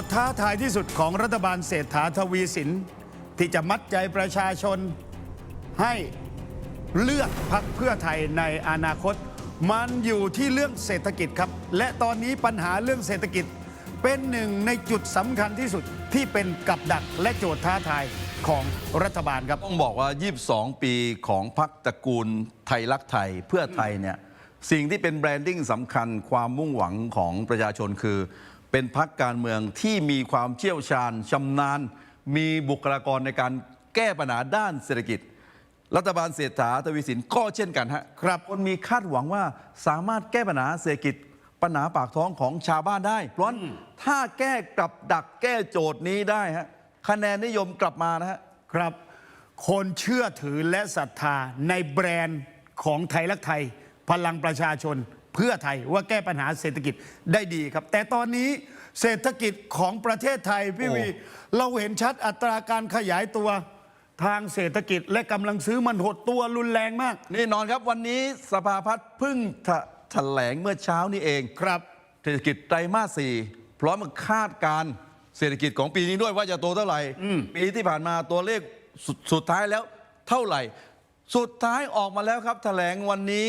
ทย์ท้าทายที่สุดของรัฐบาลเศรษฐาทวีสิน ที่จะมัดใจประชาชน ให้เลือกพักเพื่อไทยในอนาคต มันอยู่ที่เรื่องเศรษฐกิจครับ และตอนนี้ปัญหาเรื่องเศรษฐกิจ เป็นหนึ่งในจุดสำคัญที่สุดที่เป็นกับดักและโจทย์ท้าทายของรัฐบาลครับต้องบอกว่า 22 ปีของพรรคตระกูลไทยรักไทยเพื่อไทยเนี่ยสิ่งที่เป็นแบรนดิ้งสำคัญความมุ่งหวังของประชาชนคือ เป็นพรรคการเมืองที่มีความเชี่ยวชาญชำนาญ มีบุคลากรในการแก้ปัญหาด้านเศรษฐกิจ รัฐบาลเศรษฐาทวีสินก็เช่นกันฮะครับคนมีคาดหวังว่าสามารถแก้ปัญหาเศรษฐกิจปัญหาปากท้องของชาวบ้านได้ เพราะฉะนั้นถ้าแก้กลับดักแก้โจทย์นี้ได้ฮะคะแนนนิยมกลับมานะฮะครับ คนเชื่อถือและศรัทธาในแบรนด์ของไทยรักไทย พลังประชาชน เพื่อไทยว่าแก้ปัญหาเศรษฐกิจได้ดีครับ แต่ตอนนี้เศรษฐกิจของประเทศไทยพี่โอ้วีเราเห็นชัดอัตราการขยายตัวทางเศรษฐกิจและกำลังซื้อมันหดตัวรุนแรงมากแนี่นอนครับวันนี้สภาพัฒน์เพิ่งถแถลงเมื่อเช้านี้เองครับ เศรษฐกิจไตรมาสสี่พร้อมกับคาดการณ์เศรษฐกิจของปีนี้ด้วยว่าจะโตเท่าไหร่ปีที่ผ่านมาตัวเลขสดสุดท้ายแล้วเท่าไหร่ สุดท้ายออกมาแล้วครับแถลงวันนี้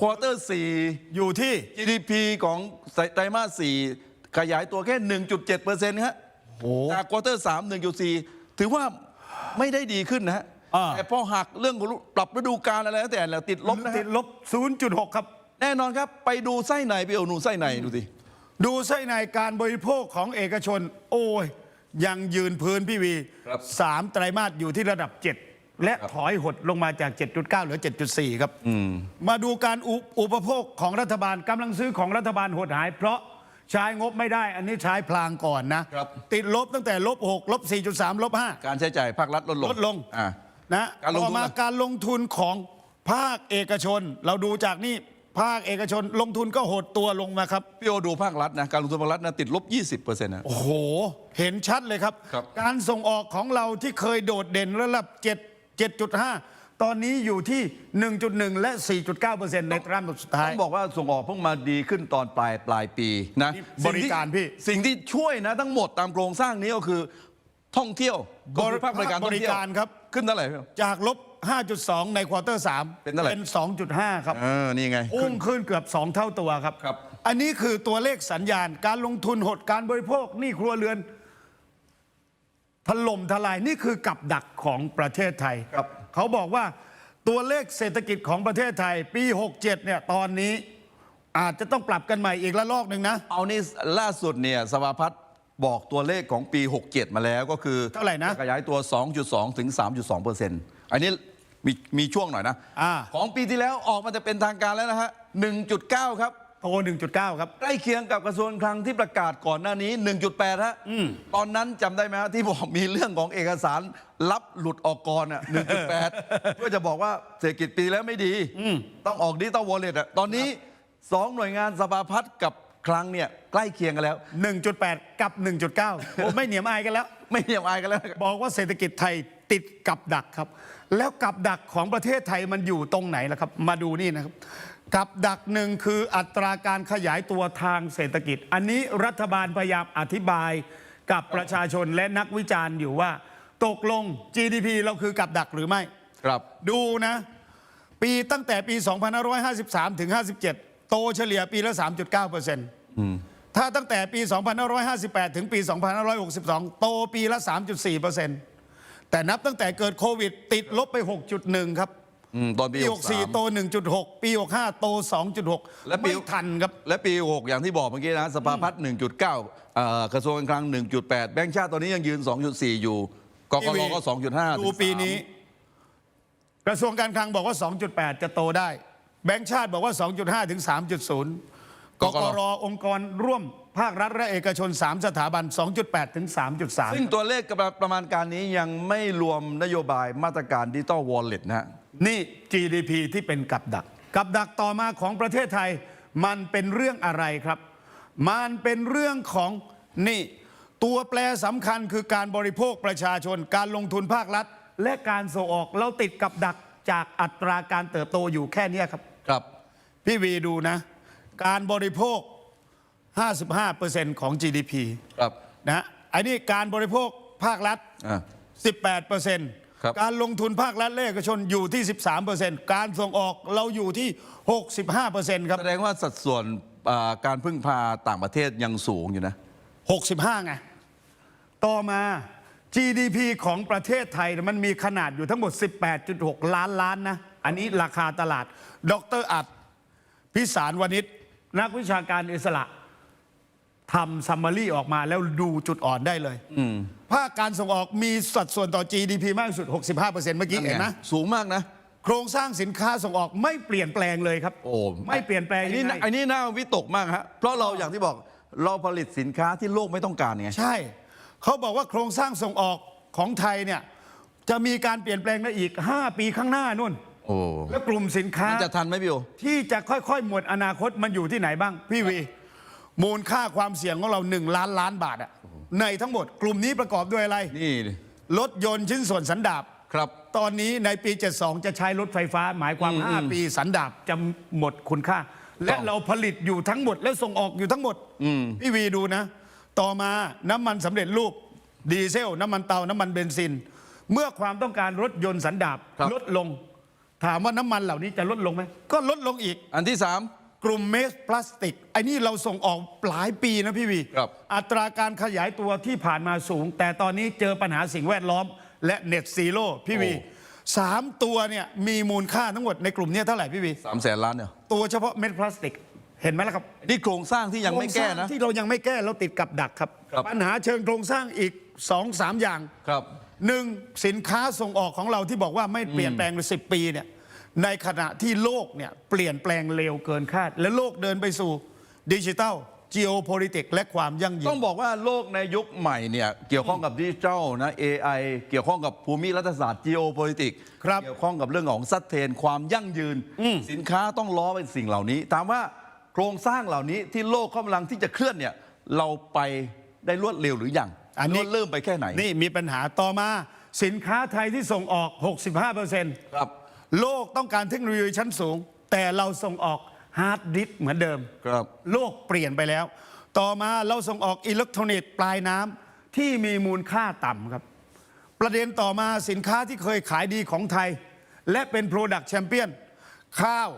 ควอเตอร์สี่ อยู่ที่ GDP ของไตรมาสสี่ขยายตัวแค่ 1.7เปอร์เซ็นต์ฮะโอ้ จากควอเตอร์สาม1.4 ถือว่าไม่ได้ดีขึ้นนะฮะอ่า แต่พอหักเรื่องของปรับฤดูกาลอะไรแล้วแต่แล้วติดลบนะติฮะดลบ 0.6 ครับ แน่นอนครับ ไปดูไส้ในไปเอาหนูไส้ในดูสิ ดูไส้ในการบริโภคของเอกชน โอ้ย ยังยืนพื้นพี่วีครับ สามไตรมาสอยู่ที่ระดับ 7 และถอยหดลงมาจาก 7.9 เหลือ 7.4 ครับมาดูการอุอุปโภคของรัฐบาลกำลังซื้อของรัฐบาลหดหาย เพราะใช้งบไม่ได้ อันนี้ใช้พลางก่อนนะ ครับ ติดลบตั้งแต่ลบ6ลบ4.3ลบ5การใช้จ่ายภาครัฐลดลงลดลงอ่า นะการลงทุนต่อมาล่ะ การลงทุนของภาคเอกชน เราดูจากนี่ภาคเอกชนลงทุนก็หดตัวลงมาครับ พี่โอดูภาครัฐนะการลงทุนภาครัฐนะติดลบ 20%นะ โอ้โห เห็นชัดเลยครับ ครับ การส่งออกของเราที่เคยโดดเด่นระดับ7 7.5 ตอนนี้อยู่ที่ 1.1 และ 4.9%ในไตรมาสสุดท้าต้ยองบอกว่าส่งออกเพิ่งมาดีขึ้นตอนปลายปลายปีนะนี่บริการพี่ สิ่งที่ช่วยนะทั้งหมดตามโครงสร้างนี้ก็คือท่องเที่ยวก็คือภาคบริการท่องเที่ยวบริการครับ ขึ้นเท่าไหร่พี่ จากลบ 5.2 ในควอเตอร์ 3 เป็นเท่าไหร่ เป็น 2.5 ครับ เออ นี่ไงพุ่งขึ้นเกือบ 2 เท่าตัวครับ ครับ อันนี้คือตัวเลขสัญญาณการลงทุนหดการบริโภคหนี่ครัวเรือน ถล่มทลายนี่คือกับดักของประเทศไทยครับ เขาบอกว่าตัวเลขเศรษฐกิจของประเทศไทย ปี 67 เนี่ยตอนนี้อาจจะต้องปรับกันใหม่อีกละลอกหนึ่งนะ เอานี่ล่าสุดเนี่ยสภาพัฒน์บอกตัวเลขของปี 67 มาแล้วก็คือเท่าไหร่นะจขยายตัว 2.2 ถึง 3.2เปอร์เซ็นต์อันนี้มีมีช่วงหน่อยนะ อ่า ของปีที่แล้วออกมาจะเป็นทางการแล้วนะฮะ 1.9 ครับ โต1.9 ครับ ใกล้เคียงกับกระทรวงคลังที่ประกาศก่อนหน้านี้ 1.8 ฮะ ตอนนั้นจำได้ไหมฮะที่บอกมีเรื่องของเอกสารลับหลุดออกก่อนอะ 1.8 เพื่อจะบอกว่าเศรษฐกิจปีแล้วไม่ดี ต้องออกดิจิตอลวอลเล็ตอะ ตอนนี้สองหน่วยงานสภาพัฒน์กับคลังเนี่ยใกล้เคียงกันแล้ว 1.8 กับ 1.9โอ้ไม่เหนียมอายกันแล้ว ไม่เนียมอายกันแล้วนะครับบอกว่าเศรษฐกิจไทยติดกับดักครับ แล้วกับดักของประเทศไทยมันอยู่ตรงไหนล่ะครับ มาดูนี่นะครับ กับดักหนึ่งคืออัตราการขยายตัวทางเศรษฐกิจ อันนี้รัฐบาลพยายามอธิบายกับประชาชนและนักวิจารณ์อยู่ว่า ตกลง GDP เราคือกับดักหรือไม่ครับดูนะ ปีตั้งแต่ปี 2553 ถึง 57 โตเฉลี่ยปีละ 3.9เปอร์เซ็นต์ถ้าตั้งแต่ปี 2558 ถึงปี 2562 โตปีละ 3.4เปอร์เซ็นต์แต่นับตั้งแต่เกิดโควิด ติดลบไป 6.1 ครับ อืมตอนปีปี64 63โต 1.6 ปี 65 โต 2.6 และปี ไม่ทันครับ และปี 6 อย่างที่บอกเมื่อกี้นะ สภาพัฒน์1.9เอ่อกระทรวงการคลัง 1.8 แบงก์ชาติตอนนี้ยังยืน 2.4 อยู่กกรก็ 2.5ดูปีนี้ กระทรวงการคลังบอกว่า 2.8 จะโตได้ แบงก์ชาติบอกว่า 2.5 ถึง 3.0 กกรองค์กรร่วมภาครัฐและเอกชน 3 สถาบัน 2.8 ถึงซึ่ง3.3ตัวเลขกับประมาณการนี้ยังไม่รวมนโยบายมาตรการดิจิตอลวอลเล็ตนะฮะ นี่ GDP ที่เป็นกับดัก กับดักต่อมาของประเทศไทย มันเป็นเรื่องอะไรครับ มันเป็นเรื่องของนี่ ตัวแปรสำคัญคือการบริโภคประชาชน การลงทุนภาครัฐ และการส่งออกเราติดกับดักจากอัตราการเติบโตอยู่แค่เนี้ยครับ ครับ พี่วีดูนะ การบริโภค 55%ของ GDP ครับนะอันนี้การบริโภคภาครัฐอ่า18 เปอร์เซ็นต์ครับการลงทุนภาครัฐและเอกชนอยู่ที่ 13เปอร์เซ็นต์การส่งออกเราอยู่ที่ 65เปอร์เซ็นต์ครับแสดงว่าสัดส่วนอ่าการพึ่งพาต่างประเทศยังสูงอยู่นะ 65 ไง ต่อมา GDP ของประเทศไทยเนี่ยมันมีขนาดอยู่ทั้งหมด 18.6 ล้านล้านนะ อันนี้ราคาตลาด ดรอัด พิสารวณิชนักวิชาการอิสระทำซัมมารีออกมาแล้วดูจุดอ่อนได้เลย ภาคการส่งออกมีสัดส่วนต่อ GDP มากที่สุด 65%เมื่อกี้เห็นไหมสูงมากนะ โครงสร้างสินค้าส่งออกไม่เปลี่ยนแปลงเลยครับ โอ้ไม่เปลี่ยนแปลงอันนี้ยังไง อันนี้น่าวิตกมากฮะเพราะเราอย่างที่บอกเราผลิตสินค้าที่โลกไม่ต้องการไง ใช่ เขาบอกว่าโครงสร้างส่งออกของไทยเนี่ยจะมีการเปลี่ยนแปลงในอีก 5 ปีข้างหน้านู่น โอ้และกลุ่มสินค้า มันจะทันไหมพี่โอ ที่จะค่อย ๆ หมดอนาคตมันอยู่ที่ไหนบ้าง พี่วี มูลค่าความเสี่ยงของเรา 1 ล้านล้านบาทอะ ในทั้งหมดกลุ่มนี้ประกอบด้วยอะไร นี่ดิรถยนต์ชิ้นส่วนสันดาปครับ ตอนนี้ในปี 72 จะใช้รถไฟฟ้า หมายความ5ปีสันดาปจะหมดคุณค่า และเราผลิตอยู่ทั้งหมด และส่งออกอยู่ทั้งหมดพี่วีดูนะ ต่อมาน้ำมันสำเร็จรูป ดีเซล น้ำมันเตา น้ำมันเบนซิน เมื่อความต้องการรถยนต์สันดาปครับ ลดลง ถามว่าน้ำมันเหล่านี้จะลดลงไหมก็ลดลงอีก อันที่สาม กลุ่มเมสพลาสติกไอ้นี่เราส่งออกหลายปีนะพี่วีครับ อัตราการขยายตัวที่ผ่านมาสูง แต่ตอนนี้เจอปัญหาสิ่งแวดล้อม และเน็ตซีโร่พี่วีโอ้สามตัวเนี่ยมีมูลค่าทั้งหมดในกลุ่มเนี้เท่าไหร่พี่วีสามแสนล้านเนี่ยตัวเฉพาะเม็ดพลาสติก เห็นไหมล่ะครับนี่โครงสร้างที่ยังไม่แก้โครงสร้านะงที่เรายังไม่แก้เราติดกับดักครับ ครับ ปัญหาเชิงโครงสร้างอีกสองสามอย่าง ครับ หนึ่งสินค้าส่งออกของเราที่บอกว่าไม่เปลี่ยนแปลงในสิปีเนี่ย ในขณะที่โลกเนี่ยเปลี่ยนแปลงเร็วเกินคาด และโลกเดินไปสู่ดิจิทัล geopolitics และความยั่งยืต้อนงบอกว่าโลกในยุคใหม่เนี่ยเกี่ยวข้องกับดิจิทัลนะ AI เกี่ยวข้องกับภูมิรัฐศาสตร์ geopolitics ครับเกี่ยวข้องกับเรื่องของซัดเทนความยั่งยืนสินค้าต้องล้อเป็นสิ่งเหล่านี้ถามว่าโครงสร้างเหล่านี้ที่โลกกำลังที่จะเคลื่อนเนี่ยเราไปได้รวดเร็วหรือยังอันนี้ รวดเริ่มไปแค่ไหนนี่มีปัญหาต่อมาสินค้าไทยที่ส่งออก 65%ครับ โลกต้องการเทคโนโลยีชั้นสูง แต่เราส่งออกฮาร์ดดิสก์เหมือนเดิม ครับ โลกเปลี่ยนไปแล้ว ต่อมาเราส่งออกอิเล็กทรอนิกส์ปลายน้ำที่มีมูลค่าต่ำครับ ประเด็นต่อมาสินค้าที่เคยขายดีของไทย และเป็น Product Champion ข้าว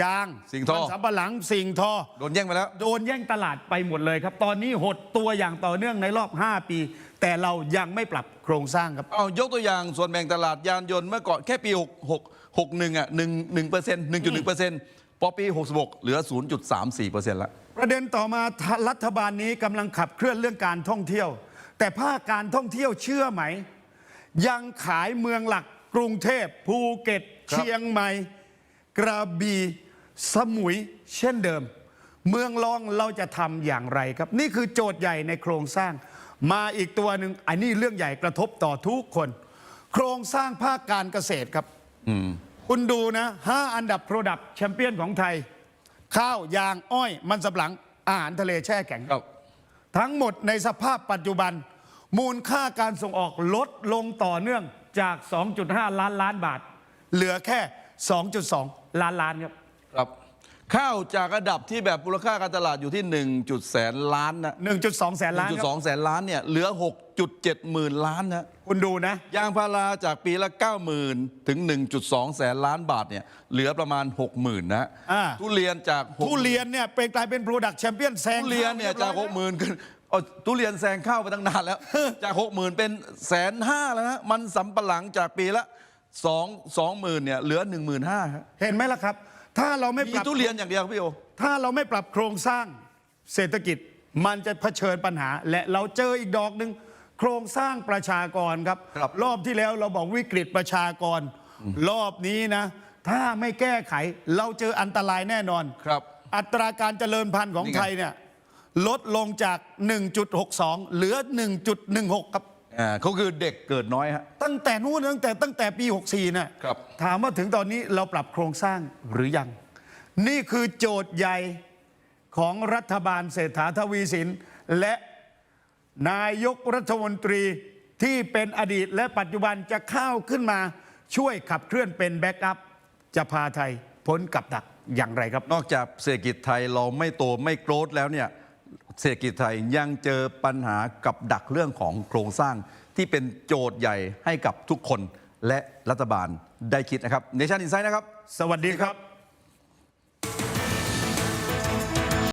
ยางสิ่งทอ มันสำปะหลังสิ่งทอ โดนแย่งไปแล้ว โดนแย่งตลาดไปหมดเลยครับ ตอนนี้หดตัวอย่างต่อเนื่องในรอบ 5 ปี แต่เรายังไม่ปรับโครงสร้างครับ เอายกตัวอย่างส่วนแบ่งตลาดยานยนต์เมื่อก่อนแค่ปี6 6 61อะ1 1เปอร์เซ็นต์1.1เปอร์เซ็นต์พอปี 66 เหลือ 0.34เปอร์เซ็นต์ละประเด็นต่อมารัฐบาลนี้กำลังขับเคลื่อนเรื่องการท่องเที่ยว แต่ภาคการท่องเที่ยวเชื่อไหม ยังขายเมืองหลักกรุงเทพภูเก็ตครับเชียงใหม่ กระบี่สมุยเช่นเดิม เมืองรองเราจะทำอย่างไรครับ นี่คือโจทย์ใหญ่ในโครงสร้าง มาอีกตัวหนึ่งอันนี้เรื่องใหญ่กระทบต่อทุกคน โครงสร้างภาคการเกษตรครับคุณดูนะห้าอันดับโปรดักแชมเปี้ยนของไทย ข้าวยางอ้อย มันสำปะหลังอาหารทะเลแช่แข็งครับทั้งหมดในสภาพปัจจุบัน มูลค่าการส่งออกลดลงต่อเนื่องจาก 2.5 ล้านล้านบาท เหลือแค่ 2.2 ล้านล้านครับ ครับ ข้าวจากระดับที่แบบมูลค่าการตลาดอยู่ที่1จุดแสนล้านนะ1.2 แสนล้านครับ1.2แสนล้านเนี่ยเหลือ 6.7หมื่นล้านนะคุณดูนะ ยางพาราจากปีละ 90,000 ถึง 1.2 แสนล้านบาทเนี่ยเหลือประมาณ 60,000 นะอ่า ทุเรียนจาก60,000ทุเรียนเนี่ยเป็นกลายเป็นโปรดักแชมเปี้ยนแซงทุเรียนเนี่ยจากข้ว60,000ขึ้นเอาทุเรียนแซงข้าวไปตั้งนานแล้ว จาก60,000 เป็นแสนห้าแล้วนะมันสำปะหลังจากปีละ2 20,000เนี่ยเหลือ 15,000ครับเห็นไหมล่ะครับ ถ้าเราไม่มีปรับทุเรียนอย่างเดียวครับพี่โอ ถ้าเราไม่ปรับโครงสร้างเศรษฐกิจมันจะเผชิญปัญหา และเราเจออีกดอกหนึ่งโครงสร้างประชากรครับ ครับ รอบที่แล้วเราบอกวิกฤตประชากร รอบนี้นะ ถ้าไม่แก้ไข เราเจออันตรายแน่นอน ครับ อัตราการเจริญพันธุ์ของนี่ไง ไทยเนี่ยลดลงจาก 1.62 เหลือ 1.16 ครับ อ่าเขาคือเด็กเกิดน้อยฮะ ตั้งแต่นู้นตั้งแต่ตั้งแต่ปี 64นะครับ ถามว่าถึงตอนนี้เราปรับโครงสร้างหรือยัง นี่คือโจทย์ใหญ่ของรัฐบาลเศรษฐาทวีสิน และนายกรัฐมนตรีที่เป็นอดีตและปัจจุบันจะเข้าขึ้นมาช่วยขับเคลื่อนเป็นแบ็กอัพ จะพาไทยพ้นกับดักอย่างไรครับ นอกจากเศรษฐกิจไทยเราไม่โตไม่โกรธแล้วเนี่ย เศรษฐกิจไทยยังเจอปัญหากับดักเรื่องของโครงสร้างที่เป็นโจทย์ใหญ่ให้กับทุกคนและรัฐบาลได้คิดนะครับเนชั่นอินไซด์นะครับ สวัสดีครับ